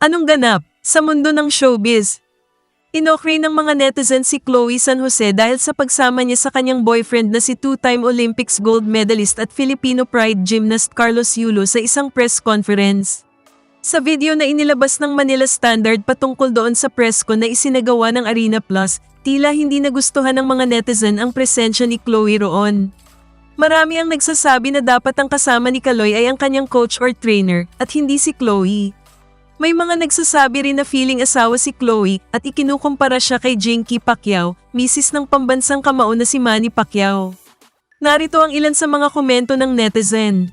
Anong ganap sa mundo ng showbiz? Inokray ng mga netizens si Chloe San Jose dahil sa pagsama niya sa kanyang boyfriend na si two-time Olympics gold medalist at Filipino pride gymnast Carlos Yulo sa isang press conference. Sa video na inilabas ng Manila Standard patungkol doon sa press con na isinagawa ng Arena Plus, tila hindi nagustuhan ng mga netizen ang presensya ni Chloe roon. Marami ang nagsasabi na dapat ang kasama ni Kaloy ay ang kanyang coach or trainer at hindi si Chloe. May mga nagsasabi rin na feeling asawa si Chloe at ikinukumpara siya kay Jinky Pacquiao, misis ng pambansang kamao na si Manny Pacquiao. Narito ang ilan sa mga komento ng netizen.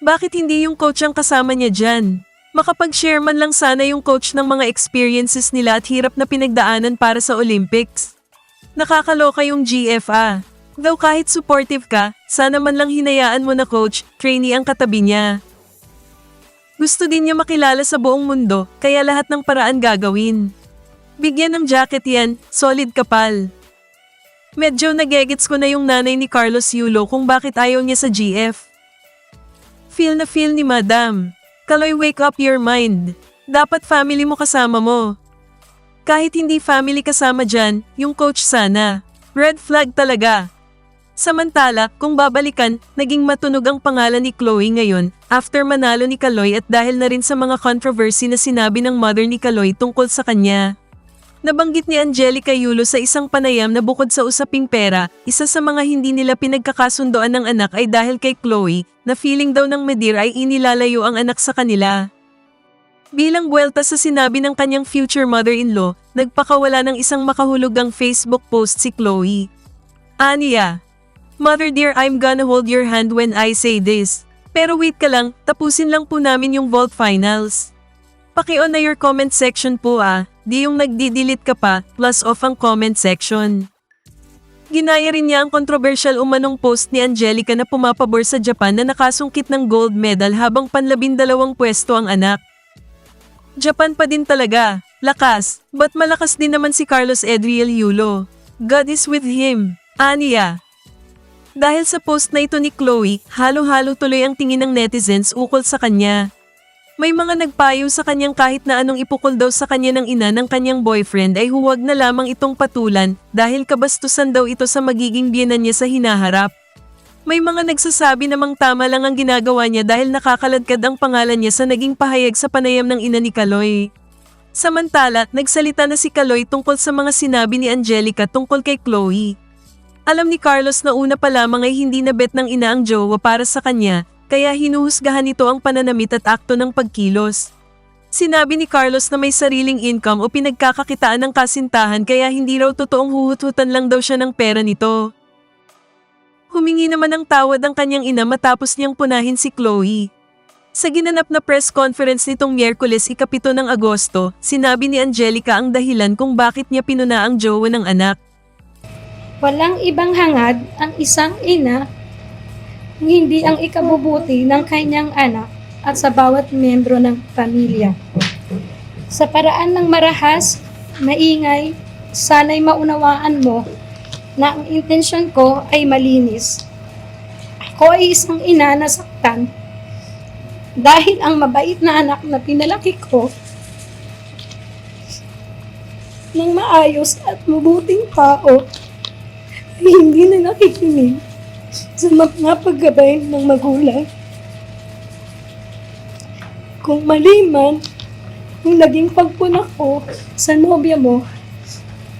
Bakit hindi yung coach ang kasama niya dyan? Makapag-share man lang sana yung coach ng mga experiences nila at hirap na pinagdaanan para sa Olympics. Nakakaloka yung GFA. Though kahit supportive ka, sana man lang hinayaan mo na coach, trainee ang katabi niya. Gusto din niya makilala sa buong mundo, kaya lahat ng paraan gagawin. Bigyan ng jacket yan, solid kapal. Medyo nagegets ko na yung nanay ni Carlos Yulo kung bakit ayaw niya sa GF. Feel na feel ni Madam. Kaloy wake up your mind. Dapat family mo kasama mo. Kahit hindi family kasama dyan, yung coach sana. Red flag talaga. Samantala, kung babalikan, naging matunog ang pangalan ni Chloe ngayon after manalo ni Kaloy at dahil na rin sa mga controversy na sinabi ng mother ni Kaloy tungkol sa kanya. Nabanggit ni Angelica Yulo sa isang panayam na bukod sa usaping pera, isa sa mga hindi nila pinagkakasundoan ng anak ay dahil kay Chloe na feeling daw ng Medir ay inilalayo ang anak sa kanila. Bilang buwelta sa sinabi ng kanyang future mother-in-law, nagpakawala ng isang makahulugang Facebook post si Chloe. Aniya, Mother dear, I'm gonna hold your hand when I say this. Pero wait ka lang, tapusin lang po namin yung vault finals. Paki-on na your comment section po ah, di yung nagdi-delete ka pa, plus off ang comment section. Ginaya rin niya ang controversial umanong post ni Angelica na pumapabor sa Japan na nakasungkit ng gold medal habang panlabindalawang pwesto ang anak. Japan pa din talaga, lakas, but malakas din naman si Carlos Edriel Yulo. God is with him, Aniya. Dahil sa post na ito ni Chloe, halo-halo tuloy ang tingin ng netizens ukol sa kanya. May mga nagpayo sa kanyang kahit na anong ipukol daw sa kanya ng ina ng kanyang boyfriend ay huwag na lamang itong patulan dahil kabastusan daw ito sa magiging biyenan niya sa hinaharap. May mga nagsasabi namang tama lang ang ginagawa niya dahil nakakaladkad ang pangalan niya sa naging pahayag sa panayam ng ina ni Kaloy. Samantala, nagsalita na si Kaloy tungkol sa mga sinabi ni Angelica tungkol kay Chloe. Alam ni Carlos na una pa lamang ay hindi nabet ng ina ang jowa para sa kanya, kaya hinuhusgahan nito ang pananamit at akto ng pagkilos. Sinabi ni Carlos na may sariling income o pinagkakakitaan ng kasintahan kaya hindi raw totoong huhut-hutan lang daw siya ng pera nito. Humingi naman ng tawad ang kanyang ina matapos niyang punahin si Chloe. Sa ginanap na press conference nitong Miyerkules ikapito ng Agosto, sinabi ni Angelica ang dahilan kung bakit niya pinuna ang jowa ng anak. Walang ibang hangad ang isang ina hindi ang ikabubuti ng kanyang anak at sa bawat miyembro ng pamilya. Sa paraan ng marahas, maingay, sana'y maunawaan mo na ang intensyon ko ay malinis. Ako ay isang ina na saktan dahil ang mabait na anak na pinalaki ko ng maayos at mabuting tao ay hindi na nakikinig sa mga paggabay ng magulang. Kung mali man, kung naging pagpuna ko sa nobya mo,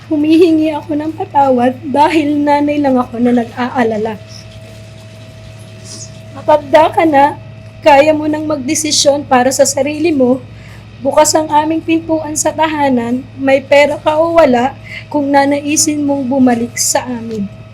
humihingi ako ng patawad dahil nanay lang ako na nag-aalala. Matanda ka na, kaya mo nang magdesisyon para sa sarili mo, bukas ang aming pintuan sa tahanan, may pera ka o wala, kung nanaisin mong bumalik sa amin.